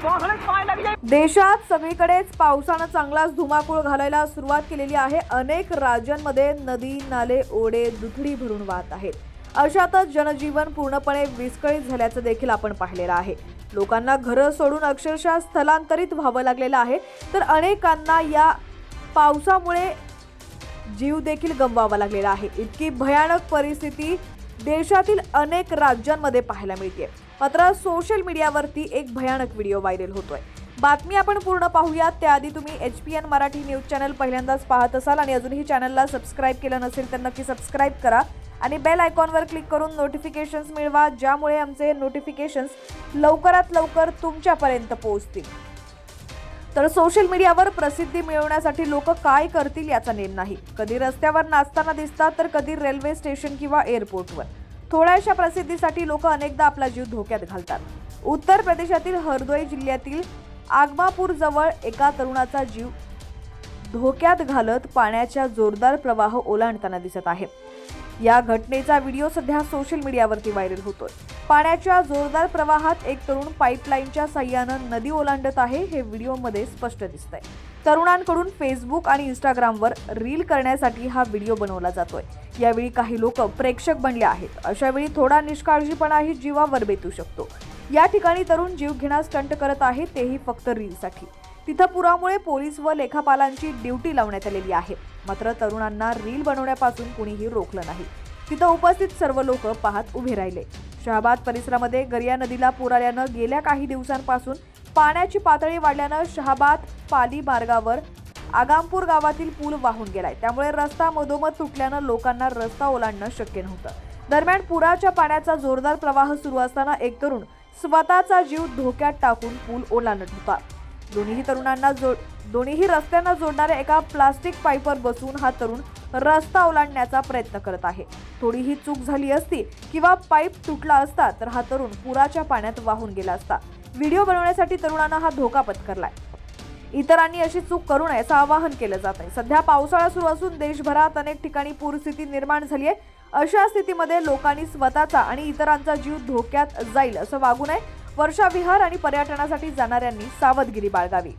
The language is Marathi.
देशात सगळीकडेच पावसानं चांगलाच धुमाकूळ घालायला सुरुवात केलेली आहे. अनेक राज्यांमध्ये नदी नाले ओढे दुथडी भरून वाहत आहेत. अशातच जनजीवन पूर्णपणे विस्कळीत झाल्याचं देखील आपण पाहिलेलं आहे. लोकांना घरं सोडून अक्षरशः स्थलांतरित व्हावं लागलेलं आहे. तर अनेकांना या पावसामुळे जीव देखील गमवावा लागलेला आहे. इतकी भयानक परिस्थिती देशातील अनेक राज्यांमध्ये पाहायला मिळते मात्र सोशल मीडियावरती एक भयानक व्हिडिओ व्हायरल होतोय. बातमी आपण पूर्ण पाहूयात. त्याआधी तुम्ही H P N Marathi news channel पहिल्यांदाच पाहत असाल आणि अजूनही चॅनलला सबस्क्राईब केलं नसेल तर नक्की सबस्क्राईब करा आणि बेल आयकॉनवर क्लिक करून नोटिफिकेशन्स मिळवा ज्यामुळे आमचे नोटिफिकेशन्स लवकरात लवकर तुमच्यापर्यंत पोहोचतील. तर सोशल मीडियावर प्रसिद्धी मिळवण्यासाठी लोक काय करतील याचा नेम नाही. कधी रस्त्यावर नाचताना दिसतात तर कधी रेल्वे स्टेशन किंवा एअरपोर्टवर. थोड्याशा प्रसिद्धीसाठी लोक अनेकदा आपला जीव धोक्यात घालतात. उत्तर प्रदेशातील हरदोई जिल्ह्यातील आगमापूर जवळ एका तरुणाचा जीव धोक्यात घालत पाण्याच्या जोरदार प्रवाह ओलांडताना दिसत आहे. या घटनेचा व्हिडिओ सध्या सोशल मीडियावरती व्हायरल होतोय. पाण्याच्या जोरदार प्रवाहात एक तरुण पाईपलाईनच्या साह्यानं नदी ओलांडत आहे हे व्हिडिओमध्ये स्पष्ट दिसतंय. तरुणांकडून फेसबुक आणि इंस्टाग्रामवर रील करण्यासाठी हा व्हिडिओ बनवला जातोय. यावेळी काही लोक प्रेक्षक बनले आहेत. अशा वेळी थोडा निष्काळजीपणाही जीवावर बेतू शकतो. या ठिकाणी तरुण जीव घेण्यास स्टंट करत आहे तेही फक्त रीलसाठी तिथं पुरामुळे पोलीस व लेखापालांची ड्युटी लावण्यात आलेली आहे. मात्र तरुणांना रील बनवण्यापासून कुणीही रोखलं नाही. तिथं उपस्थित सर्व लोक पाहत उभे राहिले. शहाबाद परिसरामध्ये गरिया नदीला पूर आल्यानं गेल्या काही दिवसांपासून पाण्याची पातळी वाढल्यानं शहाबाद पाली मार्गावर आगामपूर गावातील पूल वाहून गेलाय. त्यामुळे रस्ता मधोमध तुटल्यानं लोकांना रस्ता ओलांडणं शक्य नव्हतं. दरम्यान पुराच्या पाण्याचा जोरदार प्रवाह सुरू असताना एक तरुण स्वतःचा जीव धोक्यात टाकून पूल ओलांडत होता. दोन्ही तरुणांना जोड दोन्हीही रस्त्यांना जोडणाऱ्या एका प्लास्टिक पाईपवर बसून हा तरुण रस्ता ओलांडण्याचा प्रयत्न करत आहे. थोडीही चूक झाली असती किंवा पाईप तुटला असता तर हा तरुण पुराच्या पाण्यात वाहून गेला असता. व्हिडिओ बनवण्यासाठी तरुणांना हा धोका पत्करलाय. इतरांनी अशी चूक करू नये असं आवाहन केलं जात आहे. सध्या पावसाळा सुरू असून देशभरात अनेक ठिकाणी पूरस्थिती निर्माण झाली आहे. अशा स्थितीमध्ये लोकांनी स्वतःचा आणि इतरांचा जीव धोक्यात जाईल असं वागू नये. वर्षाविहार आणि पर्यटनासाठी जाणाऱ्यांनी सावधगिरी बाळगावी.